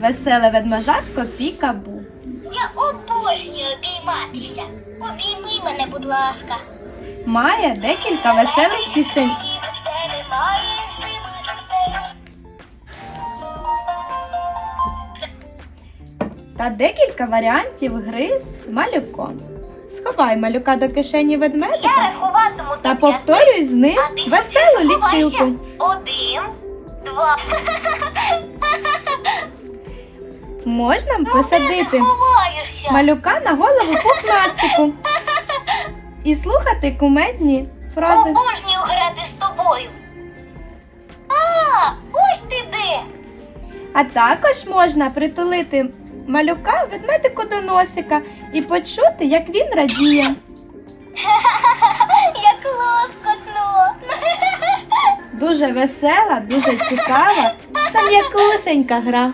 веселе ведмежатко Пікабу. Я обожнюю обійматися. Обійми мене, будь ласка. Має декілька веселих пісень. Та декілька варіантів гри з малюком. Сховай малюка до кишені Я ведмедика рахуватиму та повторюй з ним веселу лічилку. Один, два. Можна посадити малюка на голову пухнастику і слухати кумедні фрази. Обожнюю грати з тобою. А, ось ти де. А також можна притулити малюка ведмедику до носика і почути, як він радіє. Як лоскотно. Дуже весела, дуже цікава та м'якусенька гра.